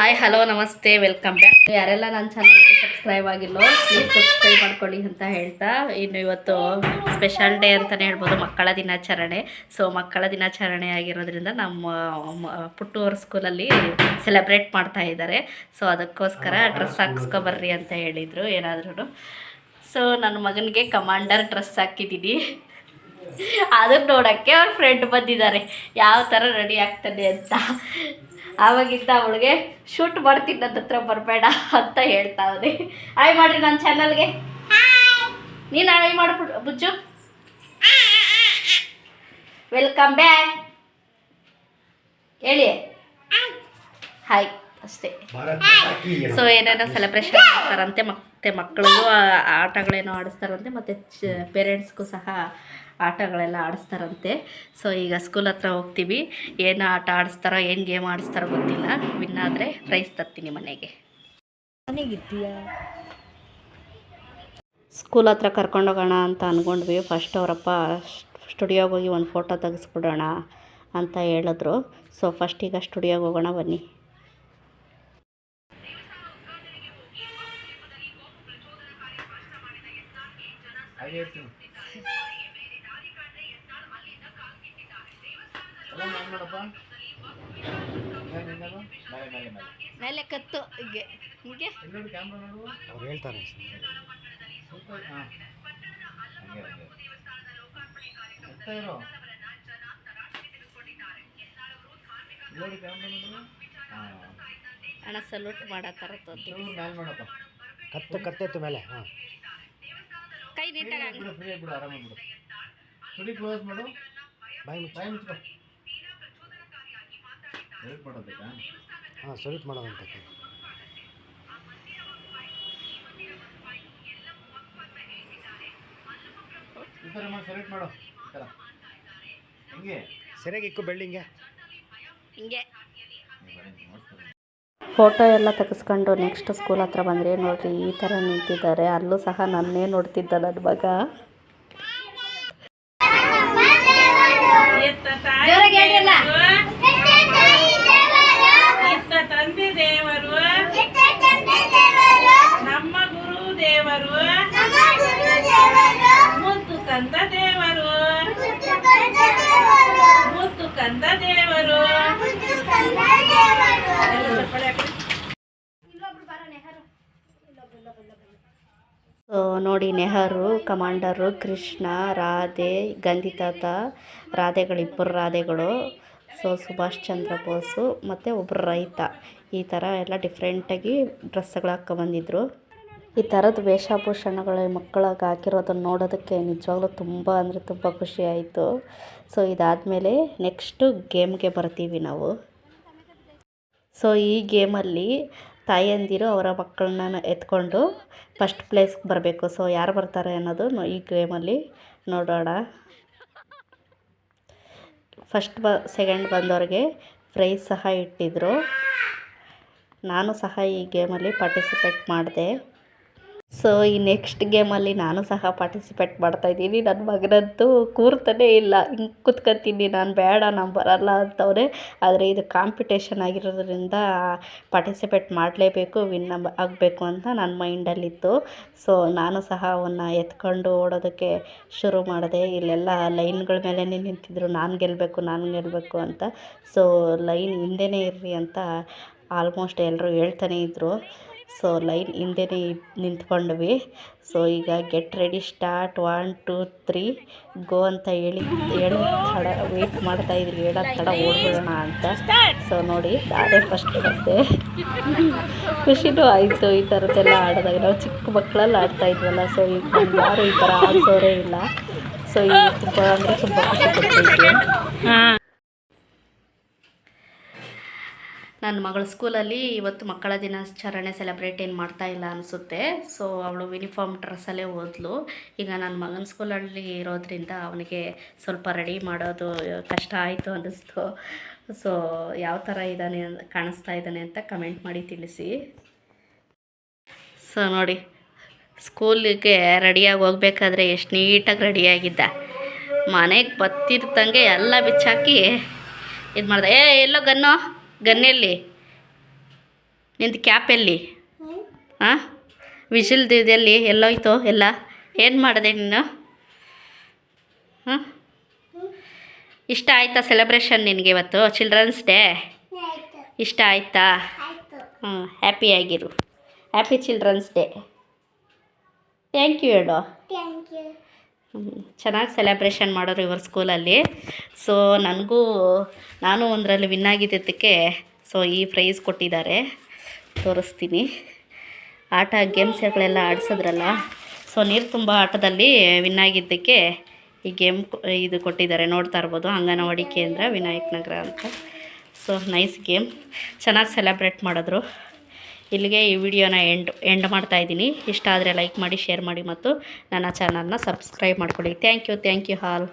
Hi hello ನಮಸ್ತೆ welcome back ಯಾರೆಲ್ಲ ನನ್ನ ಚಾನಲ್ಗೆ ಸಬ್ಸ್ಕ್ರೈಬ್ ಆಗಿಲ್ಲೋ ಪ್ಲೀಸ್ ಸಬ್ಸ್ಕ್ರೈಬ್ ಮಾಡ್ಕೊಳ್ಳಿ ಅಂತ ಹೇಳ್ತಾ ಇನ್ನು ಇವತ್ತು ಸ್ಪೆಷಲ್ ಡೇ ಅಂತಲೇ ಹೇಳ್ಬೋದು ಮಕ್ಕಳ ದಿನಾಚರಣೆ. ಸೊ ಮಕ್ಕಳ ದಿನಾಚರಣೆ ಆಗಿರೋದ್ರಿಂದ ನಮ್ಮ ಪುಟ್ಟೂರು ಸ್ಕೂಲಲ್ಲಿ ಸೆಲೆಬ್ರೇಟ್ ಮಾಡ್ತಾ ಇದ್ದಾರೆ. ಸೊ ಅದಕ್ಕೋಸ್ಕರ ಡ್ರೆಸ್ ಹಾಕ್ಸ್ಕೊಬರ್ರಿ ಅಂತ ಹೇಳಿದರು ಏನಾದ್ರೂ ಸೊ ನನ್ನ ಮಗನಿಗೆ ಕಮಾಂಡರ್ ಡ್ರೆಸ್ ಹಾಕಿದ್ದೀನಿ. ಅದನ್ನ ನೋಡೋಕ್ಕೆ ಅವ್ರ ಫ್ರೆಂಡ್ ಬಂದಿದ್ದಾರೆ. ಯಾವ ಥರ ರೆಡಿ ಆಗ್ತದೆ ಅಂತ. ಆವಾಗಿಂದ ಅವಳಿಗೆ, ಶೂಟ್ ಮಾಡ್ತೀನಿ ಹತ್ರ ಬರಬೇಡ ಅಂತ ಹೇಳ್ತಾ ಇದ್ದೆ. ಹಾಯ್ ಮಾಡ್ರಿ ನನ್ನ ಚಾನಲ್ಗೆ ನೀನು ಹಾಯ್ ಮಾಡ್ಬಿಡು, ಬುಜ್ಜು. ವೆಲ್ಕಮ್ ಬ್ಯಾಕ್ ಹೇಳಿ. ಹಾಯ್ ಅಷ್ಟೇ. ಸೊ ಏನೇನೋ ಸೆಲೆಬ್ರೇಷನ್ ಮಾಡ್ತಾರಂತೆ, ಮತ್ತೆ ಮಕ್ಕಳಿಗೂ ಆಟಗಳೇನೋ ಆಡಿಸ್ತಾರಂತೆ, ಮತ್ತು ಪೇರೆಂಟ್ಸ್ಗೂ ಸಹ ಆಟಗಳೆಲ್ಲ ಆಡಿಸ್ತಾರಂತೆ. ಸೊ ಈಗ ಸ್ಕೂಲ್ ಹತ್ರ ಹೋಗ್ತೀವಿ. ಏನು ಆಟ ಆಡಿಸ್ತಾರೋ ಏನು ಗೇಮ್ ಆಡಿಸ್ತಾರೋ ಗೊತ್ತಿಲ್ಲ. ವಿನ್ ಆದರೆ ಪ್ರೈಸ್ ತರ್ತೀನಿ ಮನೆಗೆ. ಸ್ಕೂಲ್ ಹತ್ರ ಕರ್ಕೊಂಡೋಗೋಣ ಅಂತ ಅಂದ್ಕೊಂಡ್ವಿ ಫಸ್ಟ್ ಅವರಪ್ಪ ಸ್ಟುಡಿಯೋಗೆ ಹೋಗಿ ಒಂದು ಫೋಟೋ ತೆಗೆಸ್ಬಿಡೋಣ ಅಂತ ಹೇಳಿದ್ರು. ಸೊ ಫಸ್ಟ್ ಈಗ ಸ್ಟುಡಿಯೋಗೆ ಹೋಗೋಣ ಬನ್ನಿ. ಮೇಲೆ ಕತ್ತು. ಹೀಗೆ. ಹೀಗೆ? ಅವ್ರು ಹೇಳ್ತಾರೆ. ಹಣ ಸಲ್ಯೂಟ್ ಮಾಡತ್ತಾರ ಕತ್ತು ಕತ್ತೆತ್ತು ಮೇಲೆ. ಹಾಂ. ಕೈ ನೀಟಾಗಿ ಹಂಗೆ ಕ್ಲೋಸ್ ಮಾಡು. ಬಾಯಿ ಮುಚ್ಚ. ಬಾಯಿ ಮಾಡೋದಕ್ಕ ಹಾಂ ಮಾಡೋದಂತ. ಸೆಲೆಕ್ಟ್ ಮಾಡು ಈ ಥರ ಹೆಂಗೆ? ಸರಿಯಾಗಿ ಇಕ್ಕು ಬೆಳ್ಳಿಂಗೆ ಹಿಂಗೆ. ನೀವ್ ಬನ್ನಿ, ನೋಡ್ತೀನಿ. ಫೋಟೋ ಎಲ್ಲ ತೆಗೆಸ್ಕೊಂಡು ನೆಕ್ಸ್ಟ್ ಸ್ಕೂಲ್ ಹತ್ರ ಬಂದರೆ ನೋಡ್ರಿ ಈ ಥರ ನಿಂತಿದ್ದಾರೆ. ಅಲ್ಲೂ ಸಹ ನನ್ನೇ ನೋಡ್ತಿದ್ದ ನನ್ನ ಮಗ. ಇತ್ತ ತಂದೆ ದೇವರು ನಮ್ಮ ಗುರು ದೇವರು ಮುತ್ತು ಕಂದ ದೇವರು ಮುತ್ತು ದೇವರು. ನೋಡಿ ನೆಹರು, ಕಮಾಂಡರು, ಕೃಷ್ಣ, ರಾಧೆ, ಗಂಧಿತಾತ ರಾಧೆಗಳು ಇಬ್ಬರು ರಾಧೆಗಳು, ಸೊ ಸುಭಾಷ್ ಚಂದ್ರ ಬೋಸು ಮತ್ತು ಒಬ್ಬರು ರೈತ. ಈ ಥರ ಎಲ್ಲ ಡಿಫ್ರೆಂಟಾಗಿ ಡ್ರೆಸ್ಗಳು ಹಾಕ್ಕೊಂಬಂದಿದ್ರು ಈ ಥರದ ವೇಷಭೂಷಣಗಳು ಮಕ್ಕಳಿಗೆ ಹಾಕಿರೋದನ್ನು ನೋಡೋದಕ್ಕೆ ನಿಜವಾಗ್ಲೂ ತುಂಬ ಅಂದರೆ ತುಂಬ ಖುಷಿ ಆಯಿತು. ಸೊ, ಇದಾದಮೇಲೆ ನೆಕ್ಸ್ಟು ಗೇಮ್ಗೆ ಬರ್ತೀವಿ ನಾವು. ಸೊ, ಈ ಗೇಮಲ್ಲಿ ತಾಯಂದಿರು ಅವರ ಮಕ್ಕಳನ್ನ ಎತ್ಕೊಂಡು ಫಸ್ಟ್ ಪ್ಲೇಸ್ಗೆ ಬರಬೇಕು. ಸೊ, ಯಾರು ಬರ್ತಾರೆ ಅನ್ನೋದು ಈ ಗೇಮಲ್ಲಿ ನೋಡೋಣ. ಫಸ್ಟ್ ಬ, ಸೆಕೆಂಡ್ ಬಂದವ್ರಿಗೆ ಪ್ರೈಸ್ ಸಹ ಇಟ್ಟಿದ್ದರು ನಾನು ಸಹ ಈ ಗೇಮಲ್ಲಿ ಪಾರ್ಟಿಸಿಪೇಟ್ ಮಾಡಿದೆ. ಸೊ ಈ ನೆಕ್ಸ್ಟ್ ಗೇಮಲ್ಲಿ ನಾನು ಸಹ ಪಾರ್ಟಿಸಿಪೇಟ್ ಮಾಡ್ತಾಯಿದ್ದೀನಿ ನನ್ನ ಮಗನಂತೂ ಕೂರ್ತಾನೆ ಇಲ್ಲ. ಹಿಂಗೆ ಕೂತ್ಕೊತೀನಿ. ನಾನು ಬೇಡ, ನಾನು ಬರಲ್ಲ ಅಂತವ್ರೆ. ಆದರೆ ಇದು ಕಾಂಪಿಟೇಷನ್ ಆಗಿರೋದ್ರಿಂದ ಪಾರ್ಟಿಸಿಪೇಟ್ ಮಾಡಲೇಬೇಕು ವಿನ್ ಆಗಬೇಕು ಅಂತ ನನ್ನ ಮೈಂಡಲ್ಲಿತ್ತು ಸೊ ನಾನು ಸಹ ಅವನ್ನ ಎತ್ಕೊಂಡು ಓಡೋದಕ್ಕೆ ಶುರು ಮಾಡಿದೆ. ಇಲ್ಲೆಲ್ಲ ಲೈನ್ಗಳ ಮೇಲೆ ನಿಂತಿದ್ರು. ನಾನು ಗೆಲ್ಲಬೇಕು ನಾನು ಗೆಲ್ಲಬೇಕು ಅಂತ. ಸೊ ಲೈನ್ ಹಿಂದೆನೇ ಇರ್ರಿ ಅಂತ ಆಲ್ಮೋಸ್ಟ್ ಎಲ್ಲರೂ ಹೇಳ್ತಾನೆ ಇದ್ದರು ಸೊ ಲೈನ್ ಹಿಂದೆನೇ ನಿಂತ್ಕೊಂಡ್ವಿ. ಸೊ ಈಗ get ready start one two three go ಅಂತ ಹೇಳಿ, ಹೇಳೋ ತಡ ಮಾಡ್ತಾ ಇದ್ರಿ ಹೇಳೋ ತಡ ಓಡ್ಬಿಡೋಣ ಅಂತ. ಸೊ ನೋಡಿ ಅದೇ ಫಸ್ಟ್ ಬರುತ್ತೆ ಖುಷಿನೂ ಆಯಿತು ಈ ಥರದ್ದೆಲ್ಲ ಆಡಿದಾಗ. ನಾವು ಚಿಕ್ಕ ಮಕ್ಕಳಲ್ಲಿ ಆಡ್ತಾ ಇದ್ವಲ್ಲ ಸೊ ಈಗ ಯಾರು ಈ ಥರ ಆಡಿಸೋರೇ ಇಲ್ಲ. ಸೊ ಈಗ ತುಂಬ ಅಂದರೆ ತುಂಬ ಖುಷಿ ಕೊಡ್ತೈತೆ ನನ್ನ ಮಗಳ ಸ್ಕೂಲಲ್ಲಿ ಇವತ್ತು ಮಕ್ಕಳ ದಿನಾಚರಣೆ ಸೆಲೆಬ್ರೇಟ್ ಏನು ಮಾಡ್ತಾ ಇಲ್ಲ ಅನಿಸುತ್ತೆ. ಸೊ ಅವಳು ಯೂನಿಫಾರ್ಮ್ ಡ್ರೆಸ್ಸಲ್ಲೇ ಓದ್ಲು. ಈಗ ನನ್ನ ಮಗನ ಸ್ಕೂಲಲ್ಲಿ ಇರೋದ್ರಿಂದ ಅವನಿಗೆ ಸ್ವಲ್ಪ ರೆಡಿ ಮಾಡೋದು ಕಷ್ಟ ಆಯಿತು ಅನ್ನಿಸ್ತು ಸೊ ಯಾವ ಥರ ಇದ್ದಾನೆ ಕಾಣಿಸ್ತಾ ಇದ್ದಾನೆ ಅಂತ ಕಮೆಂಟ್ ಮಾಡಿ ತಿಳಿಸಿ. ಸೊ ನೋಡಿ, ಸ್ಕೂಲಿಗೆ ರೆಡಿಯಾಗಿ ಹೋಗ್ಬೇಕಾದ್ರೆ ಎಷ್ಟು ನೀಟಾಗಿ ರೆಡಿಯಾಗಿದ್ದ ಮನೆಗೆ ಬತ್ತಿರ್ತಂಗೆ ಎಲ್ಲ ಬಿಚ್ಚಾಕಿ ಇದು ಮಾಡ್ದೆ ಏ, ಎಲ್ಲೋ ಗನ್ನು ಗನ್ನೆಲ್ಲಿ? ನಿಂದು ಕ್ಯಾಪ್ ಎಲ್ಲಿ ಹಾಂ ವಿಜಿಲ್ದು ಇದೆಲ್ಲಿ ಎಲ್ಲೋಯ್ತು ಎಲ್ಲ? ಏನು ಮಾಡಿದೆ ನೀನು? ಹಾಂ ಇಷ್ಟ ಆಯ್ತಾ ಸೆಲೆಬ್ರೇಷನ್ ನಿನಗೆ ಇವತ್ತು ಚಿಲ್ಡ್ರನ್ಸ್ ಡೇ ಇಷ್ಟ ಆಯ್ತಾ? ಹ್ಞೂ ಹ್ಯಾಪಿಯಾಗಿರು happy children's day thank you ಹೇಳು. ಚೆನ್ನಾಗಿ ಸೆಲೆಬ್ರೇಷನ್ ಮಾಡೋರು ಇವ್ರ ಸ್ಕೂಲಲ್ಲಿ ಸೊ ನನಗೂ, ನಾನು ಒಂದರಲ್ಲಿ ವಿನ್ ಆಗಿದ್ದಕ್ಕೆ ಸೊ ಈ ಪ್ರೈಸ್ ಕೊಟ್ಟಿದ್ದಾರೆ. ತೋರಿಸ್ತೀನಿ. ಆಟ ಗೇಮ್ಸ್ಗಳೆಲ್ಲ ಆಡಿಸಿದ್ರಲ್ಲ ಸೊ ನೀರು ತುಂಬ ಆಟದಲ್ಲಿ ವಿನ್ ಆಗಿದ್ದಕ್ಕೆ ಈ ಗೇಮ್ ಇದು ಕೊಟ್ಟಿದ್ದಾರೆ. ನೋಡ್ತಾ ಇರ್ಬೋದು, ಅಂಗನವಾಡಿ ಕೇಂದ್ರ ವಿನಾಯಕ್ ನಗರ ಅಂತ. ಸೊ ನೈಸ್ ಗೇಮ್ ಚೆನ್ನಾಗಿ ಸೆಲೆಬ್ರೇಟ್ ಮಾಡಿದ್ರು. ಇಲ್ಲಿಗೆ ಈ ವಿಡಿಯೋನ ಎಂಡ್ ಎಂಡ್ ಮಾಡ್ತಾ ಇದ್ದೀನಿ. ಇಷ್ಟ ಆದರೆ ಲೈಕ್ ಮಾಡಿ ಶೇರ್ ಮಾಡಿ ಮತ್ತು ನನ್ನ ಚಾನಲ್ನ ಸಬ್ಸ್ಕ್ರೈಬ್ ಮಾಡ್ಕೊಳ್ಳಿ. Thank you thank you hall